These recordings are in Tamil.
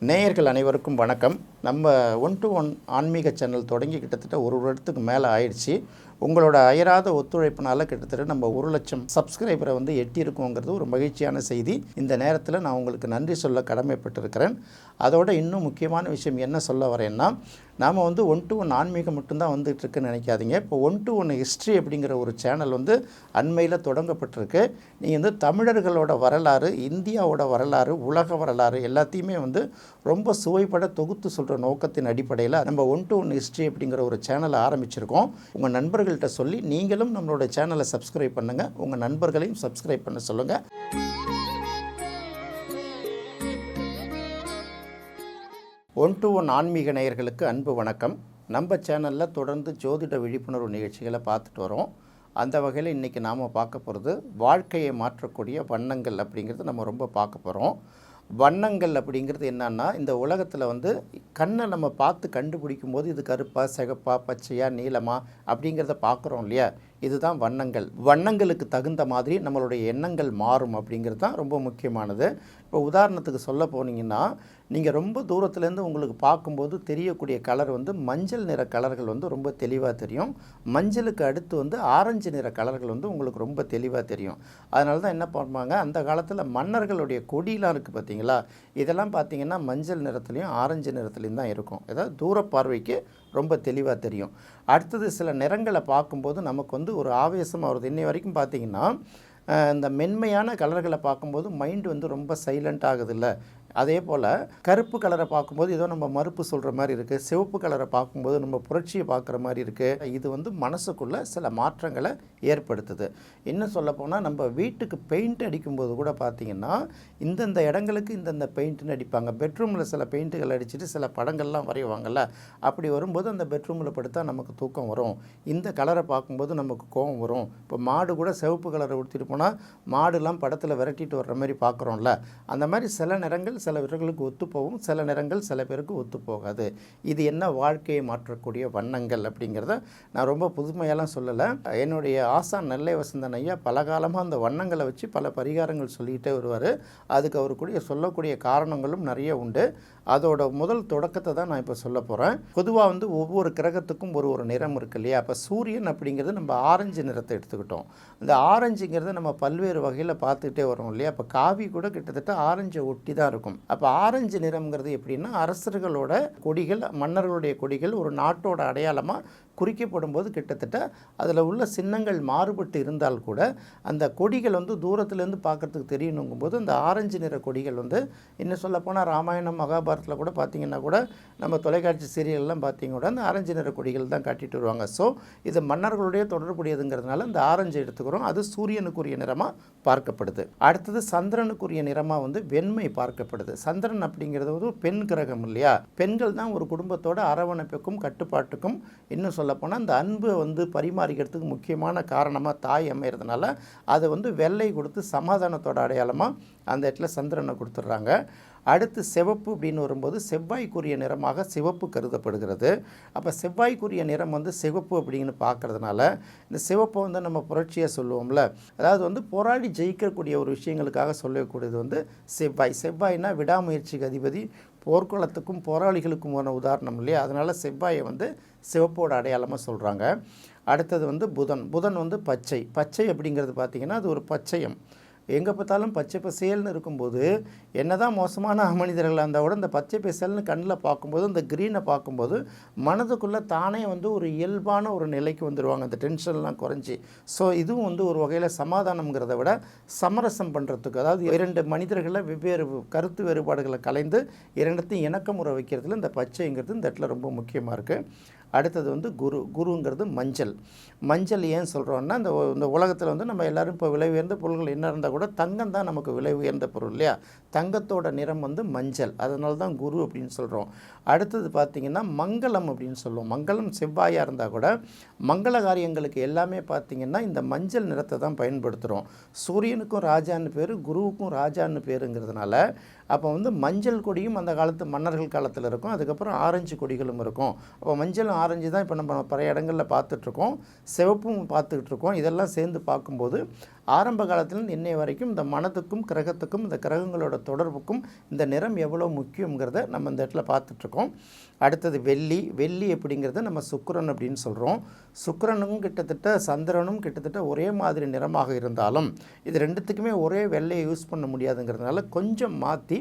நேயர்கள் அனைவருக்கும் வணக்கம். நம்ம ஒன் டு ஒன் ஆன்மீக சேனல் தொடங்கி கிட்டத்தட்ட ஒரு வருடத்துக்கு மேலே ஆயிடுச்சு. உங்களோட அயராத ஒத்துழைப்பினால கிட்டத்தட்ட நம்ம ஒரு லட்சம் சப்ஸ்கிரைபரை வந்து எட்டியிருக்கோங்கிறது ஒரு மகிழ்ச்சியான செய்தி. இந்த நேரத்தில் நான் உங்களுக்கு நன்றி சொல்ல கடமைப்பட்டிருக்கிறேன். அதோட இன்னும் முக்கியமான விஷயம் என்ன சொல்ல வரேன்னா நாம் வந்து ஒன் டு ஒன் ஆன்மீகம் மட்டும்தான் வந்துட்டுருக்குன்னு நினைக்காதீங்க. இப்போ ஒன் டு ஒன் ஹிஸ்ட்ரி அப்படிங்கிற ஒரு சேனல் வந்து அண்மையில் தொடங்கப்பட்டிருக்கு. நீங்கள் வந்து தமிழர்களோட வரலாறு இந்தியாவோட வரலாறு உலக வரலாறு எல்லாத்தையுமே வந்து ரொம்ப சுவைப்பட தொகுத்து சொல்கிற நோக்கத்தின் அடிப்படையில் நம்ம ஒன் டு ஒன் ஹிஸ்ட்ரி அப்படிங்கிற ஒரு சேனலை ஆரம்பிச்சிருக்கோம். உங்கள் நண்பர்கள் நண்பர்கள்ட்ட சொல்லி நீங்களும் நம்மளோட சேனலை சப்ஸ்கிரைப் பண்ணுங்கள் உங்கள் நண்பர்களையும் சப்ஸ்கிரைப் பண்ண சொல்லுங்கள் ஒன் டு ஒன் ஆன்மீக நேயர்களுக்கு அன்பு வணக்கம். நம்ம சேனலில் தொடர்ந்து ஜோதிட விழிப்புணர்வு நிகழ்ச்சிகளை பார்த்துட்டு வரோம். அந்த வகையில் இன்றைக்கி நாம் பார்க்க போகிறது வாழ்க்கையை மாற்றக்கூடிய வண்ணங்கள் அப்படிங்கிறது நம்ம ரொம்ப பார்க்க போகிறோம் வண்ணங்கள் அப்படிங்கிறது என்னன்னா இந்த உலகத்தில் வந்து கண்ணை நம்ம பார்த்து கண்டுபிடிக்கும் போது இது கருப்பா சிகப்பா பச்சையா நீலமா அப்படிங்கிறத பார்க்குறோம் இல்லையா? இதுதான் வண்ணங்கள். வண்ணங்களுக்கு தகுந்த மாதிரி நம்மளுடைய எண்ணங்கள் மாறும் அப்படிங்கிறது தான் ரொம்ப முக்கியமானது. இப்போ உதாரணத்துக்கு சொல்ல போனீங்கன்னா நீங்கள் ரொம்ப தூரத்துலேருந்து உங்களுக்கு பார்க்கும்போது தெரியக்கூடிய கலர் வந்து மஞ்சள் நிற கலர்கள் வந்து ரொம்ப தெளிவாக தெரியும். மஞ்சளுக்கு அடுத்து வந்து ஆரஞ்சு நிற கலர்கள் வந்து உங்களுக்கு ரொம்ப தெளிவாக தெரியும். அதனால தான் என்ன பண்ணுவாங்க? அந்த காலத்தில் மன்னர்களுடைய கொடியெலாம் இருக்குது பார்த்தீங்களா? இதெல்லாம் பார்த்தீங்கன்னா மஞ்சள் நிறத்துலையும் ஆரஞ்சு நிறத்துலையும் தான் இருக்கும். ஏதாவது தூர பார்வைக்கு ரொம்ப தெளிவாக தெரியும். அடுத்தது சில நிறங்களை பார்க்கும்போது நமக்கு வந்து ஒரு ஆவேசமாக வருது. இன்னை வரைக்கும் பார்த்தீங்கன்னா இந்த மென்மையான கலர்களை பார்க்கும்போது மைண்ட் வந்து ரொம்ப சைலண்ட் ஆகுதுல்ல. அதே போல் கருப்பு கலரை பார்க்கும்போது ஏதோ நம்ம மறுப்பு சொல்கிற மாதிரி இருக்குது சிவப்பு கலரை பார்க்கும்போது நம்ம புரட்சியை பார்க்குற மாதிரி இருக்குது இது வந்து மனசுக்குள்ளே சில மாற்றங்களை ஏற்படுத்துது. இன்னும் சொல்லப்போனால் நம்ம வீட்டுக்கு பெயிண்ட் அடிக்கும்போது கூட பார்த்திங்கன்னா இந்தந்த இடங்களுக்கு இந்தந்த பெயிண்ட்னு அடிப்பாங்க. பெட்ரூமில் சில பெயிண்ட்டுகள் அடிச்சுட்டு சில படங்கள்லாம் வரைவாங்கள்ல அப்படி வரும்போது அந்த பெட்ரூமில் படுத்தா நமக்கு தூக்கம் வரும். இந்த கலரை பார்க்கும்போது நமக்கு கோபம் வரும். இப்போ மாடு கூட சிவப்பு கலரை உடுத்திட்டு போனால் மாடுலாம் படத்தில் விரட்டிட்டு வர்ற மாதிரி பார்க்குறோம்ல அந்த மாதிரி சில நிறங்கள் சில பேர்களுக்கு ஒத்துப்போகும் சில நிறங்கள் சில பேருக்கு ஒத்துப்போகாது. இது என்ன வாழ்க்கையை மாற்றக்கூடிய வண்ணங்கள் அப்படிங்கிறத நான் ரொம்ப புதுமையெல்லாம் சொல்லலை. என்னுடைய ஆசான் நெல்லை வசந்தன் ஐயா பல காலமாக அந்த வண்ணங்களை வச்சு பல பரிகாரங்கள் சொல்லிக்கிட்டே வருவார். அதுக்கு அவருக்குரிய சொல்லக்கூடிய காரணங்களும் நிறைய உண்டு. அதோட முதல் தொடக்கத்தை தான் நான் இப்போ சொல்ல போகிறேன் பொதுவாக வந்து ஒவ்வொரு கிரகத்துக்கும் ஒரு ஒரு நிறம் இருக்கு இல்லையா? அப்போ சூரியன் அப்படிங்கிறது நம்ம ஆரஞ்சு நிறத்தை எடுத்துக்கிட்டோம். இந்த ஆரஞ்சுங்கிறது நம்ம பல்வேறு வகையில் பார்த்துக்கிட்டே வரோம் இல்லையா? அப்போ காவி கூட கிட்டத்தட்ட ஆரஞ்சை ஒட்டி தான் இருக்கும். அப்போ ஆரஞ்சு நிறம்ங்கிறது எப்படின்னா அரசர்களோட கொடிகள் மன்னர்களுடைய கொடிகள் ஒரு நாட்டோட அடையாளமாக குறிக்கப்படும் போது கிட்டத்தட்ட அதில் உள்ள சின்னங்கள் மாறுபட்டு இருந்தால் கூட அந்த கொடிகள் வந்து தூரத்துலேருந்து பார்க்கறதுக்கு தெரியணுங்கும் போது அந்த ஆரஞ்சு நிற கொடிகள் வந்து இன்னும் சொல்லப்போனால் ராமாயணம் மகாபாரத்தில் கூட பார்த்தீங்கன்னா கூட நம்ம தொலைக்காட்சி சீரியல்லாம் பார்த்தீங்க கூட அந்த ஆரஞ்சு நிற கொடிகள் தான் காட்டிட்டு வருவாங்க. ஸோ இது மன்னர்களுடைய தொடர்புடையதுங்கிறதுனால இந்த ஆரஞ்சு எடுத்துக்கிறோம். அது சூரியனுக்குரிய நிறமாக பார்க்கப்படுது. அடுத்தது சந்திரனுக்குரிய நிறமாக வந்து வெண்மை பார்க்கப்படுது. சந்திரன் அப்படிங்கிறது ஒரு பெண் கிரகம் இல்லையா? பெண்கள் தான் ஒரு குடும்பத்தோட அரவணைப்புக்கும் கட்டுப்பாட்டுக்கும் இன்னும் சொல்லப்போனால் அந்த அன்பை வந்து பரிமாறிக்கிறதுக்கு முக்கியமான காரணமாக தாய் அமைகிறதுனால அதை வந்து வெள்ளை கொடுத்து சமாதானத்தோட அடையாளமாக அந்த இடத்துல சந்திரனை கொடுத்துட்றாங்க. அடுத்து சிவப்பு அப்படின்னு வரும்போது செவ்வாய்க்குரிய நிறமாக சிவப்பு கருதப்படுகிறது. அப்போ செவ்வாய்க்குரிய நிறம் வந்து சிவப்பு அப்படின்னு பார்க்குறதுனால இந்த சிவப்பை வந்து நம்ம புரட்சியாக சொல்லுவோம்ல அதாவது வந்து போராடி ஜெயிக்கக்கூடிய ஒரு விஷயங்களுக்காக சொல்லக்கூடியது வந்து செவ்வாய். செவ்வாய்னா விடாமுயற்சிக்கு அதிபதி போர்க்குளத்துக்கும் போராளிகளுக்குமான உதாரணம் இல்லையா? அதனால் செவ்வாயை வந்து சிவப்போட அடையாளமாக சொல்கிறாங்க அடுத்தது வந்து புதன். புதன் வந்து பச்சை. பச்சை அப்படிங்கிறது பார்த்திங்கன்னா அது ஒரு பச்சையம். எங்கே பார்த்தாலும் பச்சை பசேல்னு இருக்கும்போது என்னதான் மோசமான மனிதர்களாக இருந்தால் கூட இந்த பச்சை பசேல்னு கண்ணில் பார்க்கும்போது இந்த க்ரீனை பார்க்கும்போது மனதுக்குள்ளே தானே வந்து ஒரு இயல்பான ஒரு நிலைக்கு வந்துடுவாங்க அந்த டென்ஷன்லாம் குறைஞ்சி. ஸோ இதுவும் வந்து ஒரு வகையில் சமாதானம்ங்கிறத விட சமரசம் பண்ணுறதுக்கு அதாவது இரண்டு மனிதர்களை வெவ்வேறு கருத்து வேறுபாடுகளை கலைந்து இரண்டத்தையும் இணக்கமுறை வைக்கிறதுல இந்த பச்சைங்கிறது இந்த இடத்துல ரொம்ப முக்கியமாக இருக்குது அடுத்தது வந்து குரு குருங்கிறது மஞ்சள். மஞ்சள் ஏன் சொல்கிறோன்னா இந்த இந்த உலகத்தில் வந்து நம்ம எல்லாரும் இப்போ விலை உயர்ந்த பொருள்கள் என்ன இருந்தால் கூட தங்கம் தான் நமக்கு விலை உயர்ந்த பொருள் இல்லையா? தங்கத்தோட நிறம் வந்து மஞ்சள். அதனால தான் குரு அப்படின்னு சொல்கிறோம் அடுத்தது பார்த்திங்கன்னா மங்களம் அப்படின்னு சொல்லுவோம். மங்களம் செவ்வாயாக இருந்தால் கூட மங்கள காரியங்களுக்கு எல்லாமே பார்த்திங்கன்னா இந்த மஞ்சள் நிறத்தை தான் பயன்படுத்துகிறோம் சூரியனுக்கும் ராஜான்னு பேர் குருவுக்கும் ராஜான்னு பேருங்கிறதுனால அப்போ வந்து மஞ்சள் கொடியும் அந்த காலத்து மன்னர்கள் காலத்தில் இருக்கும். அதுக்கப்புறம் ஆரஞ்சு கொடிகளும் இருக்கும். அப்போ மஞ்சளும் ஆரஞ்சு தான் இப்போ நம்ம பல இடங்களில் பார்த்துட்ருக்கோம். சிவப்பும் பார்த்துக்கிட்டு இருக்கோம் இதெல்லாம் சேர்ந்து பார்க்கும்போது ஆரம்ப காலத்திலிருந்து இன்னை வரைக்கும் இந்த மனதுக்கும் கிரகத்துக்கும் இந்த கிரகங்களோட தொடர்புக்கும் இந்த நிறம் எவ்வளோ முக்கியங்கிறத நம்ம இந்த இடத்துல பார்த்துட்ருக்கோம். அடுத்தது வெள்ளி. வெள்ளி அப்படிங்கிறத நம்ம சுக்கரன் அப்படின்னு சொல்கிறோம் சுக்கரனும் கிட்டத்தட்ட சந்திரனும் கிட்டத்தட்ட ஒரே மாதிரி நிறமாக இருந்தாலும் இது ரெண்டுத்துக்குமே ஒரே வெள்ளையை யூஸ் பண்ண முடியாதுங்கிறதுனால கொஞ்சம் மாற்றி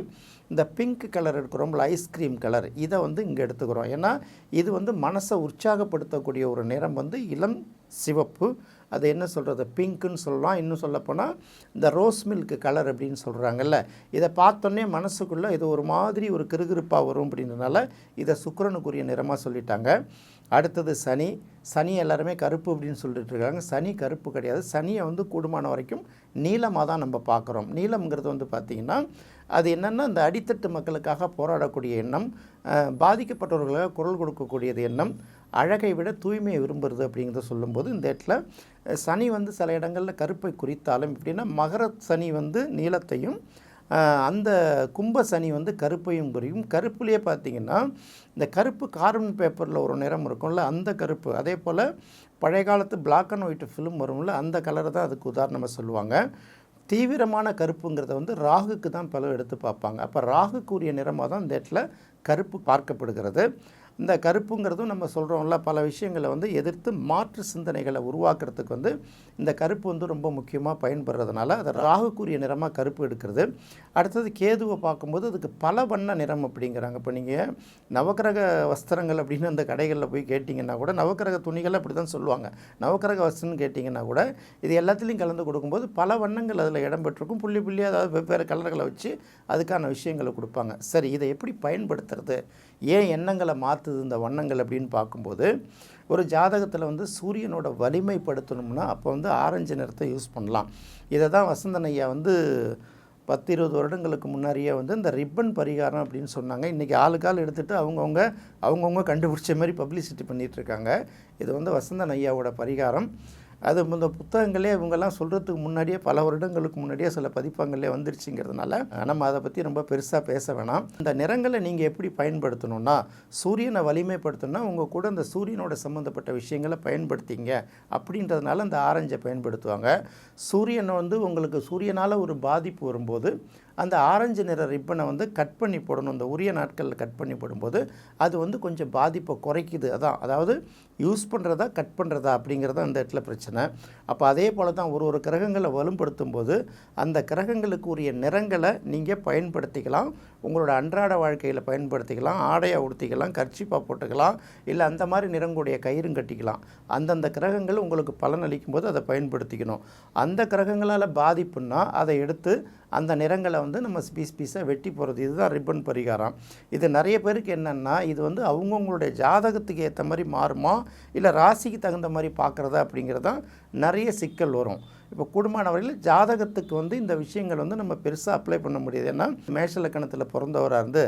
இந்த பிங்க் கலர் எடுக்கிறோம் ஐஸ்கிரீம் கலர். இதை வந்து இங்கே எடுத்துக்கிறோம். ஏன்னா இது வந்து மனசை உற்சாகப்படுத்தக்கூடிய ஒரு நிறம் வந்து இளம் சிவப்பு அது என்ன சொல்கிறது பிங்க்குன்னு சொல்லலாம். இன்னும் சொல்லப்போனால் இந்த ரோஸ் மில்க் கலர் அப்படின்னு சொல்கிறாங்கல்ல இதை பார்த்தோன்னே மனசுக்குள்ளே இது ஒரு மாதிரி ஒரு கிருகிருப்பாக வரும் அப்படின்றனால இதை சுக்கரனுக்குரிய நிறமாக சொல்லிட்டாங்க. அடுத்தது சனி. சனி எல்லாருமே கருப்பு அப்படின்னு சொல்லிட்டு இருக்காங்க. சனி கருப்பு கிடையாது. சனியை வந்து கூடுமான வரைக்கும் நீளமாக தான் நம்ம பார்க்குறோம். நீளம்ங்கிறது வந்து பார்த்திங்கன்னா அது என்னென்னா இந்த அடித்தட்டு மக்களுக்காக போராடக்கூடிய எண்ணம் பாதிக்கப்பட்டவர்களுக்காக குரல் கொடுக்கக்கூடியது எண்ணம் அழகை விட தூய்மையை விரும்புறது அப்படிங்கிறத சொல்லும்போது இந்த இடத்துல சனி வந்து சில இடங்களில் கருப்பை குறித்தாலும் எப்படின்னா மகர சனி வந்து நீளத்தையும் அந்த கும்ப சனி வந்து கருப்பையும் குறியும் கருப்புலேயே பார்த்தீங்கன்னா இந்த கருப்பு கார்பன் பேப்பரில் ஒரு நிறம் இருக்கும்ல அந்த கருப்பு. அதே போல் பழைய காலத்து பிளாக் அண்ட் ஒயிட் ஃபிலிம் வரும்ல அந்த கலரை தான் அதுக்கு உதாரணமாக சொல்லுவாங்க. தீவிரமான கருப்புங்கிறத வந்து ராகுக்கு தான் பலர் எடுத்து பார்ப்பாங்க. அப்போ ராகுக்குரிய நிறமாக தான் இந்த இடத்துல கருப்பு பார்க்கப்படுகிறது. இந்த கருப்புங்கிறதும் நம்ம சொல்கிறோம்ல பல விஷயங்களை வந்து எதிர்த்து மாற்று சிந்தனைகளை உருவாக்குறதுக்கு வந்து இந்த கருப்பு வந்து ரொம்ப முக்கியமாக பயன்படுறதுனால அதை ராகுக்குரிய நிறமாக கருப்பு எடுக்கிறது. அடுத்தது கேதுவை பார்க்கும்போது அதுக்கு பல வண்ண நிறம் அப்படிங்கிறாங்க. இப்போ நீங்கள் நவக்கிரக வஸ்திரங்கள் அப்படின்னு அந்த கடைகளில் போய் கேட்டிங்கன்னா கூட நவக்கிரக துணிகள் அப்படி தான் சொல்லுவாங்க. நவக்கிரக வஸ்திரம்னு கேட்டிங்கன்னா கூட இது எல்லாத்துலேயும் கலந்து கொடுக்கும்போது பல வண்ணங்கள் அதில் இடம்பெற்றிருக்கும் புள்ளி புள்ளி அதாவது வெவ்வேறு கலர்களை வச்சு அதுக்கான விஷயங்களை கொடுப்பாங்க. சரி இதை எப்படி பயன்படுத்துறது? ஏன் எண்ணங்களை மாற்றுது இந்த வண்ணங்கள் அப்படின்னு பார்க்கும்போது ஒரு ஜாதகத்தில் வந்து சூரியனோட வலிமைப்படுத்தணும்னா அப்போ வந்து ஆரஞ்சு நிறத்தை யூஸ் பண்ணலாம். இதை தான் வசந்தன் ஐயா வந்து பத்து இருபது வருடங்களுக்கு முன்னாடியே வந்து இந்த ரிப்பன் பரிகாரம் அப்படின்னு சொன்னாங்க. இன்றைக்கி ஆளுக்கால் எடுத்துகிட்டு அவங்கவுங்க அவங்கவுங்க கண்டுபிடிச்ச மாதிரி பப்ளிசிட்டி பண்ணிகிட்டு இருக்காங்க. இது வந்து வசந்தன் ஐயாவோட பரிகாரம். அது இந்த புத்தகங்களே இவங்கெல்லாம் சொல்கிறதுக்கு முன்னாடியே பல வருடங்களுக்கு முன்னாடியே சில பதிப்பங்களே வந்துருச்சுங்கிறதுனால நம்ம அதை பற்றி ரொம்ப பெருசாக பேச வேணாம். இந்த நிறங்களை நீங்கள் எப்படி பயன்படுத்தணும்னா சூரியனை வலிமைப்படுத்தணும்னா உங்கள் கூட இந்த சூரியனோட சம்மந்தப்பட்ட விஷயங்களை பயன்படுத்திங்க அப்படின்றதுனால அந்த ஆரஞ்சை பயன்படுத்துவாங்க. சூரியனை வந்து உங்களுக்கு சூரியனால் ஒரு பாதிப்பு வரும்போது அந்த ஆரஞ்சு நிற ரிப்பனை வந்து கட் பண்ணி போடணும். இந்த உரிய நாட்களில் கட் பண்ணி போடும்போது அது வந்து கொஞ்சம் பாதிப்பை குறைக்குது. அதான். அதாவது யூஸ் பண்ணுறதா கட் பண்ணுறதா அப்படிங்கிறது அந்த இடத்துல பிரச்சனை. அப்போ அதே போல் தான் ஒரு ஒரு கிரகங்களை வலுப்படுத்தும் போது அந்த கிரகங்களுக்கு உரிய நிறங்களை நீங்கள் பயன்படுத்திக்கலாம். உங்களோட அன்றாட வாழ்க்கையில் பயன்படுத்திக்கலாம். ஆடையை உடுத்திக்கலாம். கர்ச்சிப்பாக போட்டுக்கலாம். இல்லை அந்த மாதிரி நிறங்களுடைய கயிறும் கட்டிக்கலாம். அந்தந்த கிரகங்கள் உங்களுக்கு பலனளிக்கும் போது அதை பயன்படுத்திக்கணும். அந்த கிரகங்களால் பாதிப்புன்னா அதை எடுத்து அந்த நிறங்களை வந்து நம்ம பீஸ் பீஸாக வெட்டி போகிறது இதுதான் ரிப்பன் பரிகாரம். இது நிறைய பேருக்கு என்னென்னா இது வந்து அவங்கவுங்களுடைய ஜாதகத்துக்கு ஏற்ற மாதிரி மாறுமா? இல்லை ராசிக்கு தகுந்த மாதிரி பார்க்குறதா அப்படிங்கிறதான் நிறைய சிக்கல் வரும். இப்போ கூடுமானவரையில் ஜாதகத்துக்கு வந்து இந்த விஷயங்கள் வந்து நம்ம பெருசாக அப்ளை பண்ண முடியாது. ஏன்னா மேஷ லக்கணத்தில் பிறந்தவராக இருந்து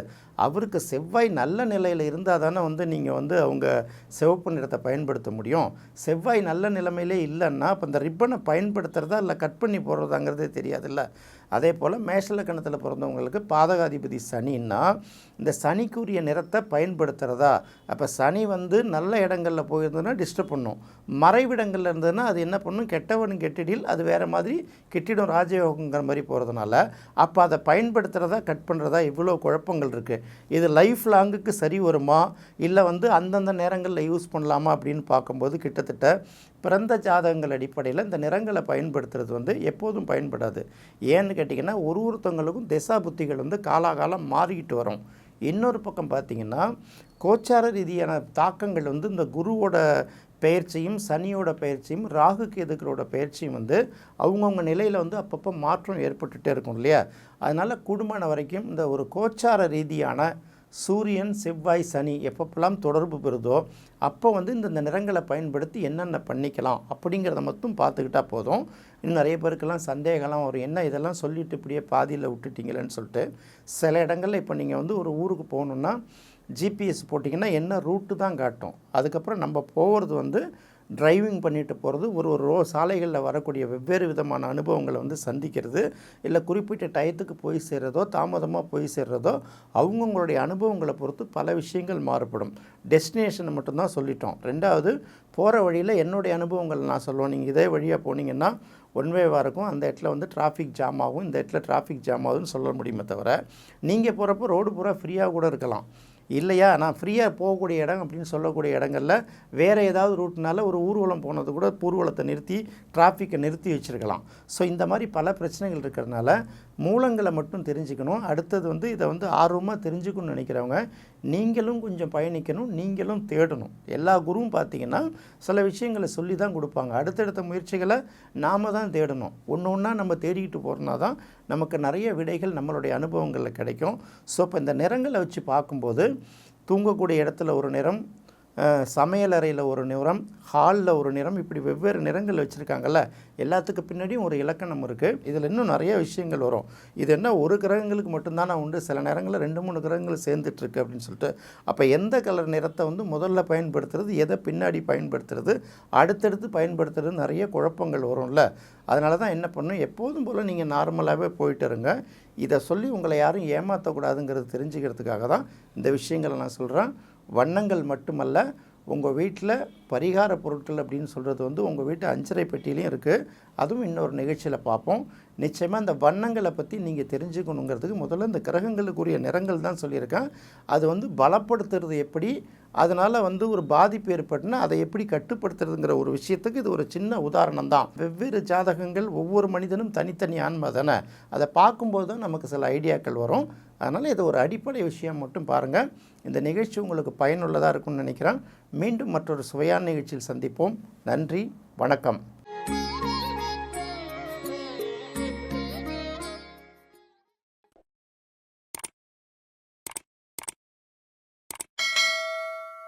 அவருக்கு செவ்வாய் நல்ல நிலையில் இருந்தால் தானே வந்து நீங்கள் வந்து அவங்க சிவப்பு நிறத்தை பயன்படுத்த முடியும். செவ்வாய் நல்ல நிலைமையிலே இல்லைன்னா இப்போ இந்த ரிப்பனை பயன்படுத்துகிறதா இல்லை கட் பண்ணி போடுறதாங்கிறதே தெரியாதுல்ல? அதே போல் மேஷலக்கணத்தில் பிறந்தவங்களுக்கு பாதகாதிபதி சனின்னா இந்த சனிக்குரிய நிறத்தை பயன்படுத்துகிறதா அப்போ சனி வந்து நல்ல இடங்களில் போயிருந்ததுன்னா டிஸ்டர்ப் பண்ணும். மறைவிடங்களில் இருந்ததுன்னா அது என்ன பண்ணும்? கெட்டவன் கெட்டிடில் அது வேறு மாதிரி கெட்டிடம் ராஜயோகங்கிற மாதிரி போகிறதுனால அப்போ அதை பயன்படுத்துகிறதா கட் பண்ணுறதா இவ்வளோ குழப்பங்கள் இருக்குது இது லைஃப் லாங்குக்கு சரி வருமா? இல்லை வந்து அந்தந்த நேரங்களில் யூஸ் பண்ணலாமா அப்படின்னு பார்க்கும்போது கிட்டத்தட்ட பிறந்த ஜாதகங்கள் அடிப்படையில் இந்த நிறங்களை பயன்படுத்துறது வந்து எப்போதும் பயன்படாது. ஏன்னு கேட்டிங்கன்னா ஒரு ஒருத்தவங்களுக்கும் திசா புத்திகள் வந்து காலாகாலம் மாறிக்கிட்டு வரும். இன்னொரு பக்கம் பார்த்திங்கன்னா கோச்சார ரீதியான தாக்கங்கள் வந்து இந்த குருவோட பயிற்சியும் சனியோட பயிற்சியும் ராகு கேதுக்களோட பயிற்சியும் வந்து அவங்கவுங்க நிலையில் வந்து அப்பப்போ மாற்றம் ஏற்பட்டுகிட்டே இருக்கும் இல்லையா? அதனால் குடும்பம் வரைக்கும் இந்த ஒரு கோச்சார ரீதியான சூரியன் செவ்வாய் சனி எப்பப்பெல்லாம் தொடர்பு பெறுதோ அப்போ வந்து இந்த இந்த நிறங்களை பயன்படுத்தி என்னென்ன பண்ணிக்கலாம் அப்படிங்கிறத மட்டும் பார்த்துக்கிட்டா போதும். இன்னும் நிறைய பேருக்கெல்லாம் சந்தேகம்லாம் வரும். என்ன இதெல்லாம் சொல்லிட்டு இப்படியே பாதியில் விட்டுட்டீங்களேன்னு சொல்லிட்டு சில இடங்களில் இப்போ நீங்கள் வந்து ஒரு ஊருக்கு போகணுன்னா ஜிபிஎஸ் போட்டிங்கன்னா என்ன ரூட்டு தான் காட்டும். அதுக்கப்புறம் நம்ம போகிறது வந்து டிரைவிங் பண்ணிட்டு போகிறது ஒரு ஒரு ரோ சாலைகளில் வரக்கூடிய வெவ்வேறு விதமான அனுபவங்களை வந்து சந்திக்கிறது இல்லை குறிப்பிட்ட டயத்துக்கு போய் சேர்றதோ தாமதமாக போய் சேர்றதோ அவங்கவுங்களுடைய அனுபவங்களை பொறுத்து பல விஷயங்கள் மாறுபடும். டெஸ்டினேஷனை மட்டும்தான் சொல்லிட்டோம். ரெண்டாவது போகிற வழியில் என்னுடைய அனுபவங்கள் நான் சொல்லுவேன். நீங்கள் இதே வழியாக போனீங்கன்னா ஒன்வேவாக இருக்கும். அந்த இடத்துல வந்து டிராஃபிக் ஜாம் ஆகும். இந்த இடத்துல டிராஃபிக் ஜாம் ஆகுதுன்னு சொல்ல முடியுமே தவிர நீங்கள் போகிறப்போ ரோடு பூரா ஃப்ரீயாக கூட இருக்கலாம். இல்லையா? நான் ஃப்ரீயாக போகக்கூடிய இடம் அப்படின்னு சொல்லக்கூடிய இடங்களில் வேறு ஏதாவது ரூட்னால ஒரு ஊர்வலம் போனது கூட ஊர்வலத்தை நிறுத்தி டிராஃபிக்கை நிறுத்தி வச்சுருக்கலாம். ஸோ இந்த மாதிரி பல பிரச்சனைகள் இருக்கிறதுனால மூலங்களை மட்டும் தெரிஞ்சுக்கணும். அடுத்தது வந்து இதை வந்து ஆர்வமாக தெரிஞ்சுக்கணும்னு நினைக்கிறவங்க நீங்களும் கொஞ்சம் பயணிக்கணும் நீங்களும் தேடணும். எல்லா குருவும் பார்த்தீங்கன்னா சில விஷயங்களை சொல்லி தான் கொடுப்பாங்க. அடுத்தடுத்த முயற்சிகளை நாம் தான் தேடணும். ஒன்று ஒன்றா நம்ம தேடிக்கிட்டு போகிறோம்னா தான் நமக்கு நிறைய விடைகள் நம்மளுடைய அனுபவங்களில் கிடைக்கும். ஸோ இப்போ இந்த நிறங்களை வச்சு பார்க்கும்போது தூங்கக்கூடிய இடத்துல ஒரு நிறம் சமையலறையில் ஒரு நிறம் ஹாலில் ஒரு நிறம் இப்படி வெவ்வேறு நிறங்கள் வச்சுருக்காங்கல்ல எல்லாத்துக்கு பின்னாடியும் ஒரு இலக்கணம் இருக்குது இதில் இன்னும் நிறைய விஷயங்கள் வரும். இது என்ன ஒரு கிரகங்களுக்கு மட்டும்தான் நான் உண்டு? சில நேரங்களில் ரெண்டு மூணு கிரகங்கள் சேர்ந்துட்டுருக்கு அப்படின்னு சொல்லிட்டு. அப்போ எந்த கலர் நிறத்தை வந்து முதல்ல பயன்படுத்துறது எதை பின்னாடி பயன்படுத்துறது அடுத்தடுத்து பயன்படுத்துறது நிறைய குழப்பங்கள் வரும்ல. அதனால தான் என்ன பண்ணும்? எப்போதும் போல் நீங்கள் நார்மலாகவே போயிட்டு இருங்க. இதை சொல்லி உங்களை யாரும் ஏமாற்றக்கூடாதுங்கிறது தெரிஞ்சுக்கிறதுக்காக தான் இந்த விஷயங்களை நான் சொல்கிறேன் வண்ணங்கள் மட்டுமல்ல உங்கள் வீட்டில் பரிகார பொருட்கள் அப்படின்னு சொல்கிறது வந்து உங்கள் வீட்டு அஞ்சரை பெட்டிலையும் இருக்குது அதுவும் இன்னொரு நிகழ்ச்சியில் பார்ப்போம். நிச்சயமாக இந்த வண்ணங்களை பற்றி நீங்கள் தெரிஞ்சுக்கணுங்கிறதுக்கு முதல்ல இந்த கிரகங்களுக்குரிய நிறங்கள் தான் சொல்லியிருக்கேன். அது வந்து பலப்படுத்துறது எப்படி அதனால் வந்து ஒரு பாதிப்பு ஏற்பட்டுனா அதை எப்படி கட்டுப்படுத்துறதுங்கிற ஒரு விஷயத்துக்கு இது ஒரு சின்ன உதாரணம் தான். வெவ்வேறு ஜாதகங்கள் ஒவ்வொரு மனிதனும் தனித்தனி ஆன்மை தானே. அதை பார்க்கும்போது தான் நமக்கு சில ஐடியாக்கள் வரும். அதனால் இது ஒரு அடிப்படை விஷயம் மட்டும் பாருங்கள் இந்த நிகழ்ச்சி உங்களுக்கு பயனுள்ளதாக இருக்கும்னு நினைக்கிறேன். மீண்டும் மற்றொரு சுவையான நிகழ்ச்சியில் சந்திப்போம். நன்றி வணக்கம்.